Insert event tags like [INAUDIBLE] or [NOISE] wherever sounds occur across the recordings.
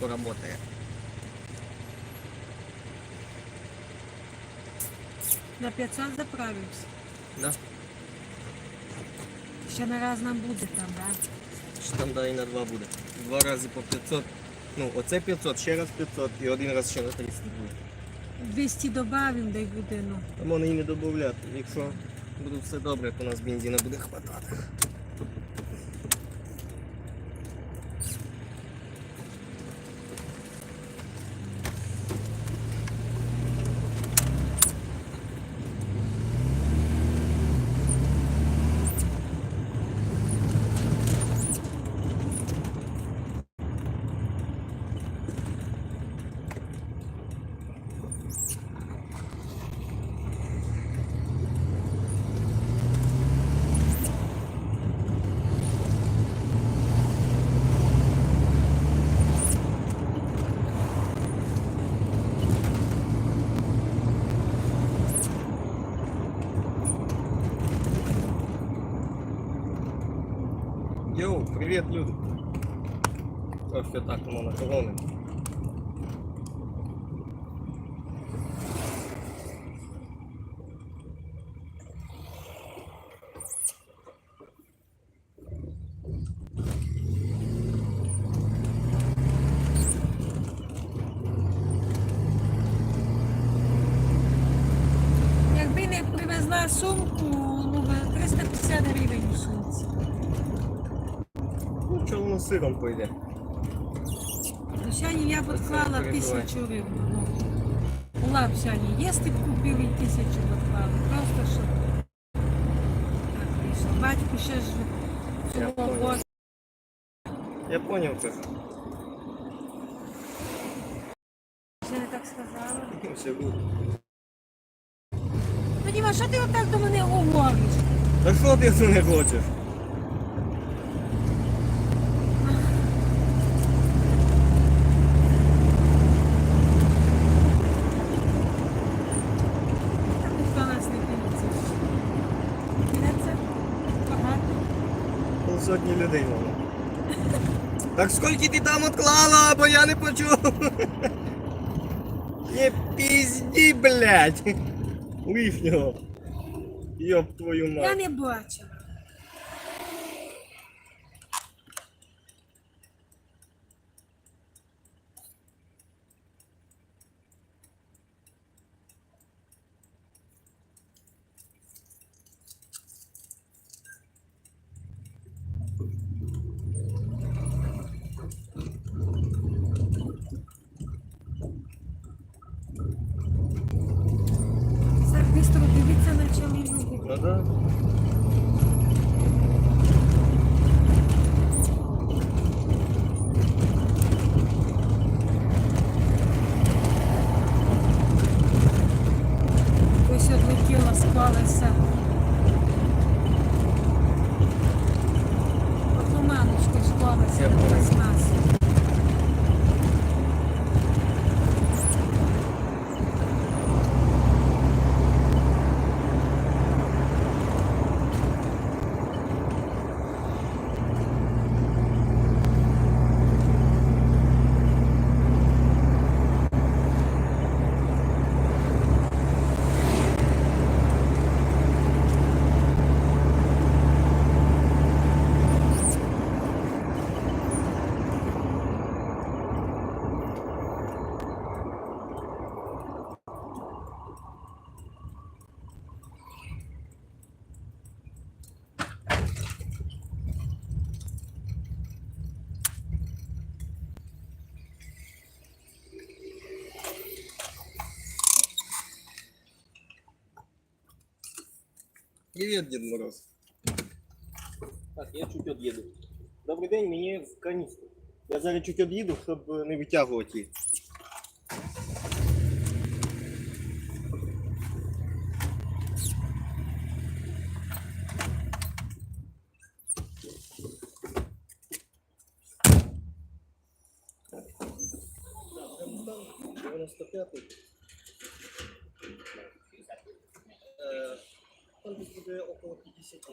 поработає. На 500 заправився. Да? Ще на раз нам буде там, да? Чи там да і на два буде. Два рази по 500. Ну, оце 500, ще раз 500 і один раз ще на 300 буде. 200 додаємо, дай буде, ну. Там вони і не додати. Якщо буде все добре, то у нас бензина буде хватати. Привіт, люди. Трохи так воно наколони. Якби не привезла сумку, ну, би 350 гривень у сумці. Сиром пойде? Овсяні я б відклала тисячу гривень. Ну. Була овсяні. Їсти б купили і тисячу відклали. Просто що. Так вийшло. Батьку ще ж Я цього возу. Я поняв це. Ще не так сказала. [LAUGHS] Все буде. Діма, що ти отак до мене говориш? Та що ти це не хочеш? Там ніхто нас не дивиться. Дивиться? Багато. Полсотні людей. Так скільки ти там отклала, бо я не почув. Не пізді, блядь. Лишнього. Йоп твою Я не бачила. Люди. Ну Привет, Дед Мороз. Так, я чуть од'їду. Добрый день, мені в канистру. Я зараз чуть од'їду, чтобы не вытягивать їх. Так, 95-й. Там десь буде около 50.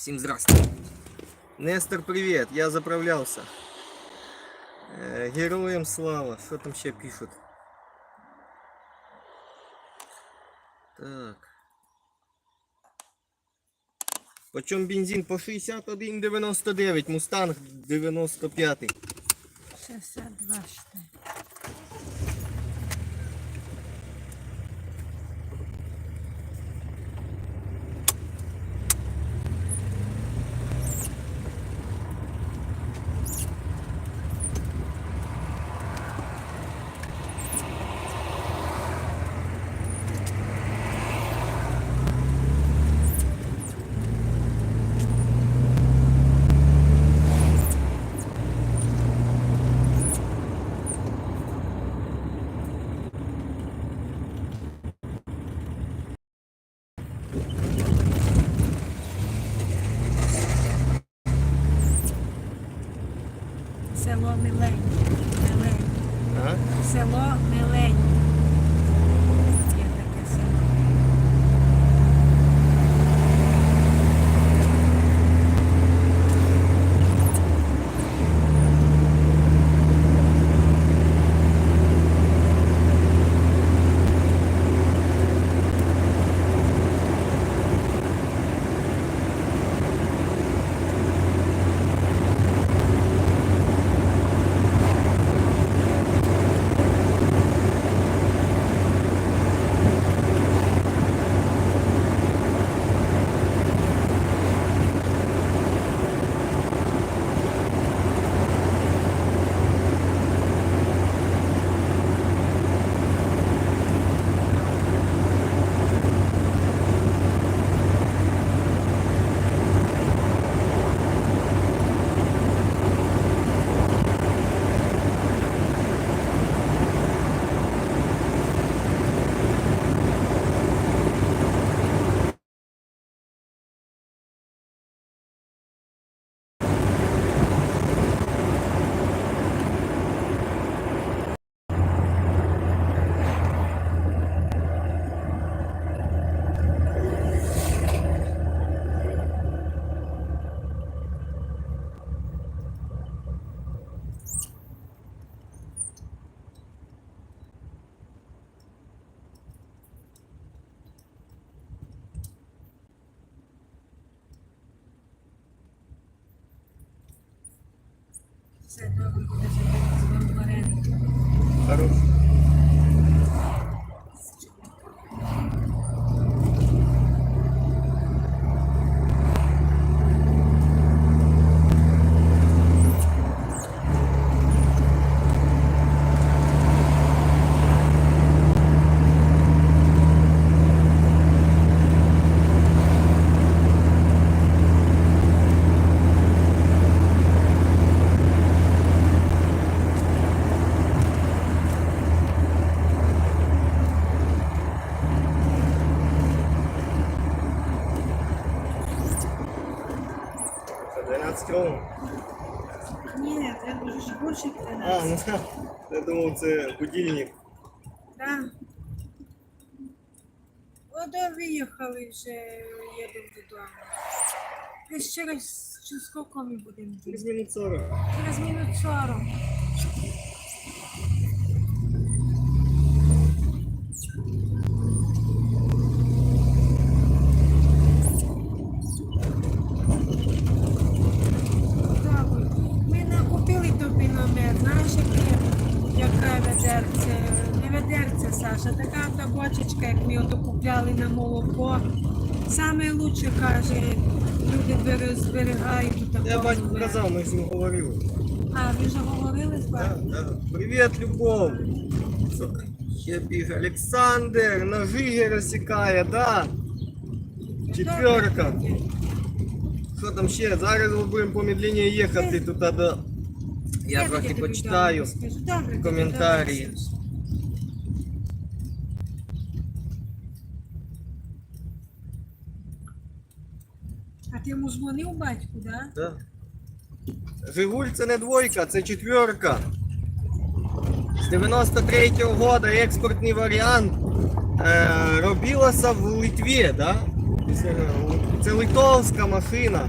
Всім здрасте. Нестор, привіт, я заправлявся. Е, Героям слава. Що там ще пишуть? Так. Почем бензин по 61,99, Мустанг 95. 62 считай. Melé. Melé. Hã? Seló Melé. Це добре буде жити з вам в оренді. Хорош. Це 12 років. Ні, це дуже ж більше А, 13. ну я думав, це будильник. Так. От виїхали вже, їду додому. Десь через, через скільки ми будемо Через минут 40. Через минут 40. купляли на молоко. Саме лучше, каже, люди бере- зберігають у такому. Я батьку варіанті. казав, ми з ним говорили. А, ви вже говорили з Да, батьком? да. Привіт, Любов. Сука, Ще біг. Олександр, ножи розсікає, да. Четверка. Що там ще? Зараз ми будемо помедленніше їхати туди до... Я тоді трохи тобі почитаю. добре скажу. Добре, тоді коментарі. А ти йому дзвонив батьку, да? Да. Жигуль це не двойка, це четверка. З 93-го года експортний варіант е, робилося в Литві, да? Це литовська машина.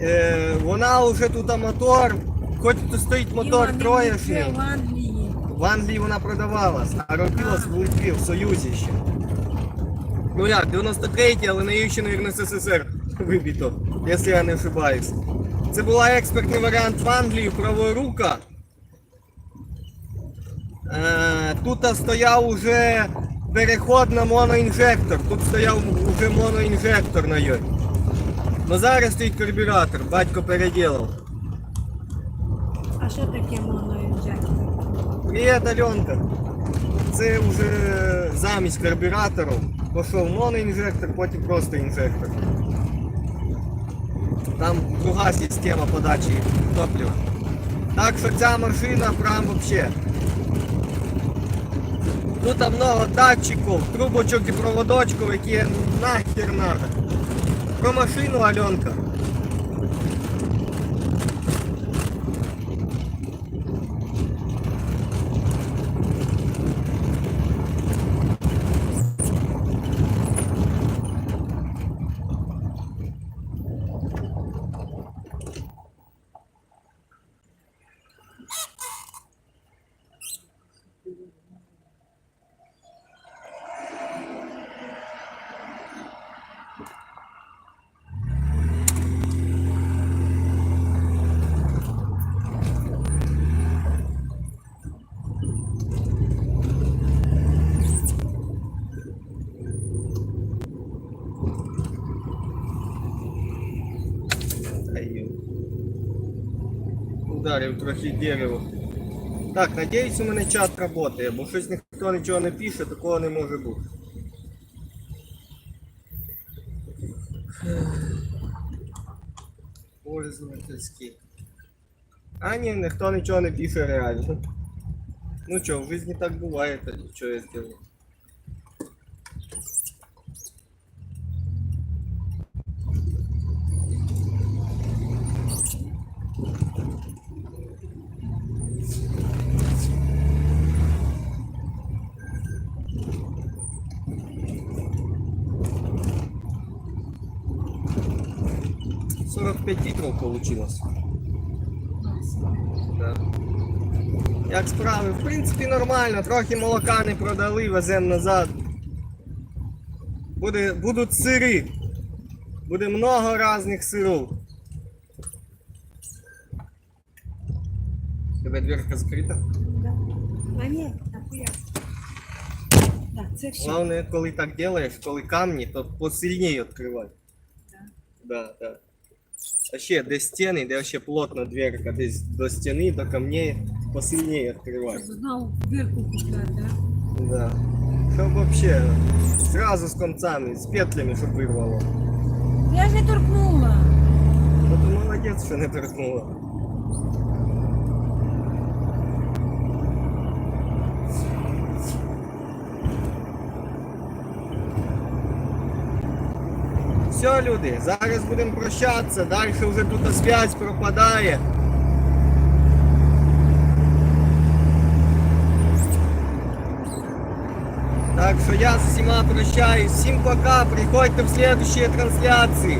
Е, вона вже тут мотор, хоч тут стоїть мотор троєшний. в Англії. В Англії вона продавалась, а робилась в Литві, в Союзі ще. Ну як, 93-й, але на її ще, мабуть, СССР вибито, якщо я не ошибаюсь. Це була експертний варіант в Англії, праворука. Е, тут стояв уже переход на моноінжектор. Тут стояв уже моноінжектор на йой. Ну зараз стоїть карбюратор, батько переділав. А що таке моноінжектор? Привіт, Альонка. Це вже замість карбюратору. Пішов моноінжектор, потім просто інжектор. Там друга система подачі топлива. Так що ця машина прям вообще. Тут много датчиків, трубочок і проводочків, які нахер надо. Про машину Альонка. стоїв. Ударив трохи дерево. Так, надеюсь, у мене чат працює, бо щось ніхто нічого не пише, такого не може бути. Пользовательський. А ні, ніхто нічого не пише реально. Ну чо, в житті так буває, то що я зробив. 45 літрів вийшло. Як справи, в принципі, нормально, трохи молока не продали, веземо назад. Буде, Будуть сири. Буде много різних сирів. Тебе дверка закрита? Да. А ні, нахуя. Це. Головне, коли так делаешь, коли камні, то посильніше відкривати. Да. Да, да ще де стіни, де ще плотно дверка, десь до стіни, до камней посильніше відкривати. Знову дирку купляти, да? Да. Щоб вообще сразу з концами, з петлями, щоб вирвало. Я ж не торкнула. Ну ти молодець, що не торкнула. Все, люди, зараз будемо прощатися, далі вже тут связь пропадає. Так що я з всіма прощаюсь. Всім пока, приходьте в следующие трансляції.